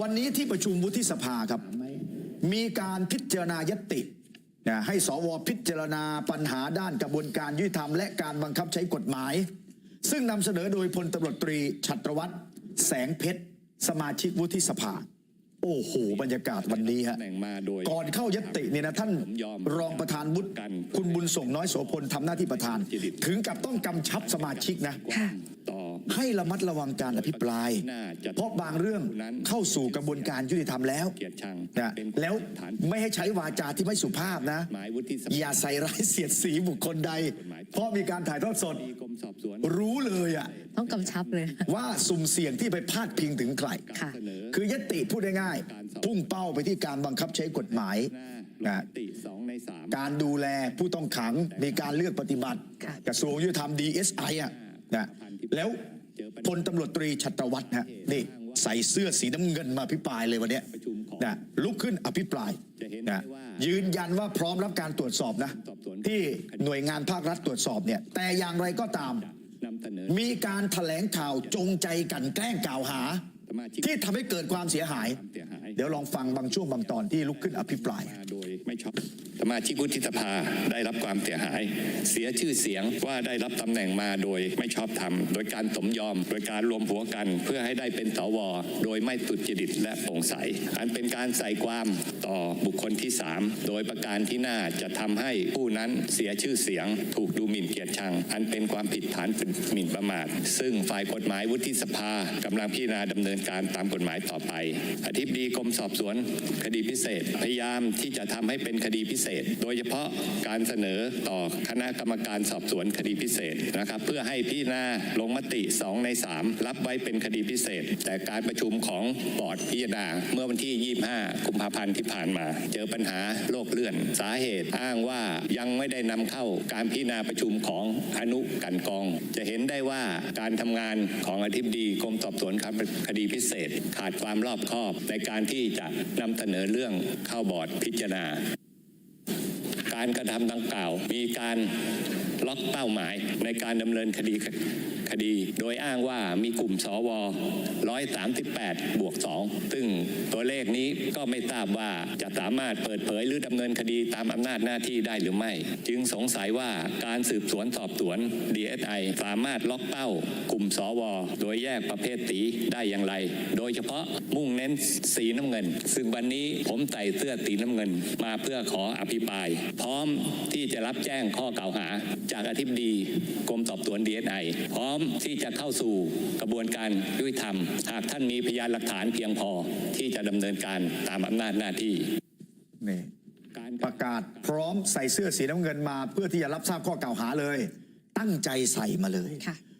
วันนี้ที่ประชุมวุฒิสภาครับ มีการพิจารณายตตินะให้สวพิจารณาปัญหาด้านกระบวนการยุติธรรมและการบังคับใช้กฎหมาย ซึ่งนำเสนอโดยพลตำรวจตรีชัตรวัตรแสงเพชร สมาชิกวุฒิสภา โอ้โห บรรยากาศวันนี้ฮะตำแหน่งมาโดยก่อนเข้ายตติเนี่ยนะท่านผมยอมรองประธานวุฒิกันคุณบุญส่งน้อยโสพลทำหน้าที่ประธานจิตถึงกับต้องกำชับสมาชิกนะความต่อ ให้ระมัดระวังการอภิปรายน่าจะเพราะบางเรื่องเข้าสู่กระบวนการยุติธรรมแล้วเกียรติชังนะเป็นแล้วฐานไม่ให้ใช้วาจาที่ไม่สุภาพนะหมายวุฒิสภาอย่าใส่ร้ายเสียดสีบุคคลใด เพราะมีการถ่ายทอดสดมีกรมสอบสวนรู้เลยอะต้องกำชับเลย ว่าสุ่มเสี่ยงที่ไปพาดพิงถึงใครค่ะเสนอคือยตติพูดง่ายๆพุ่งเป้าไปที่การบังคับใช้กฎหมายหน้าลงนะมติสองในสามการดูแลผู้ต้องขังมีการเลือกปฏิบัติค่ะกระทรวงยุติธรรม DSI อะนะแล้ว พลตำรวจตรีชัตรวัตรนะนี่ใส่เสื้อสีน้ำเงินมาพิปรายเลยวันเนี้ยนะลุกขึ้นอภิปรายนะยืนยันว่าพร้อมรับการตรวจสอบนะ ที่หน่วยงานภาครัฐตรวจสอบเนี่ย แต่อย่างไรก็ตามนำเสนอมีการถแถลงข่าวจงใจกลันแกล้งกล่าวหาสมาชิกที่ทำให้เกิดความเสียหายความเสียหาย เดี๋ยวลองฟังบางช่วงบางตอนที่ลุกขึ้นอภิปรายมาโดย ไม่ชอบสมาชิกวุฒิสภาได้รับความเสียหาย เสียชื่อเสียงว่าได้รับตำแหน่งมาโดยไม่ชอบธรรม โดยการสมยอม โดยการรวมหัวกัน เพื่อให้ได้เป็นสวโดยไม่ตุจริตและโปร่งใส อันเป็นการใส่ความต่อบุคคลที่สามโดยประการที่น่าจะทำให้ผู้นั้นเสียชื่อเสียง ถูกดูหมิ่นเกียรติชัง อันเป็นความผิดฐานหมิ่นประมาท ซึ่งฝ่ายกฎหมายวุฒิสภากำลังพิจารณาดำเนินการตามกฎหมายต่อไป อธิบดีกรมสอบสวน คดีพิเศษ พยายามที่จะทำให้เป็นคดีพิเศษ โดยเฉพาะการเสนอต่อคณะกรรมการสอบสวนคดีพิเศษนะครับ เพื่อให้พิจารณาลงมติ 2 ใน 3 รับไว้เป็นคดีพิเศษ แต่การประชุมของบอร์ดพิจารณาเมื่อวันที่ 25 กุมภาพันธ์ที่ผ่านมา เจอปัญหาโรคเลื่อน สาเหตุอ้างว่ายังไม่ได้นำเข้าการพิจารณาประชุมของอนุกันกอง จะเห็นได้ว่าการทำงานของอธิบดีกรมสอบสวนคดีพิเศษ ขาดความรอบคอบในการที่จะนำเสนอเรื่องเข้าบอร์ดพิจารณา การกระทำดังกล่าว มีการล็อกเป้าหมายในการดำเนินคดีคดี โดยอ้างว่ามีกลุ่มสว138 บวก 2 ซึ่งตัวเลขนี้ก็ไม่ทราบว่าจะสามารถเปิดเผยหรือดำเนินคดีตามอำนาจหน้าที่ได้หรือไม่ จึงสงสัยว่าการสืบสวนสอบสวน DSI สามารถล็อกเป้ากลุ่มสว โดยแยกประเภทสีได้อย่างไร โดยเฉพาะมุ่งเน้นสีน้ำเงิน ซึ่งวันนี้ผมใส่เสื้อสีน้ำเงิน มาเพื่อขออภิปราย พร้อมที่จะรับแจ้งข้อกล่าวหาจากอธิบดีกรมสอบสวน DSI พร้อมที่จะเข้าสู่กระบวนการยุติธรรม หากท่านมีพยานหลักฐานเพียงพอที่จะดำเนินการตามอำนาจหน้าที่นี่การประกาศพร้อมใส่เสื้อสีน้ำเงินมา เพื่อที่จะรับทราบข้อกล่าวหาเลย ตั้งใจใส่มาเลยค่ะ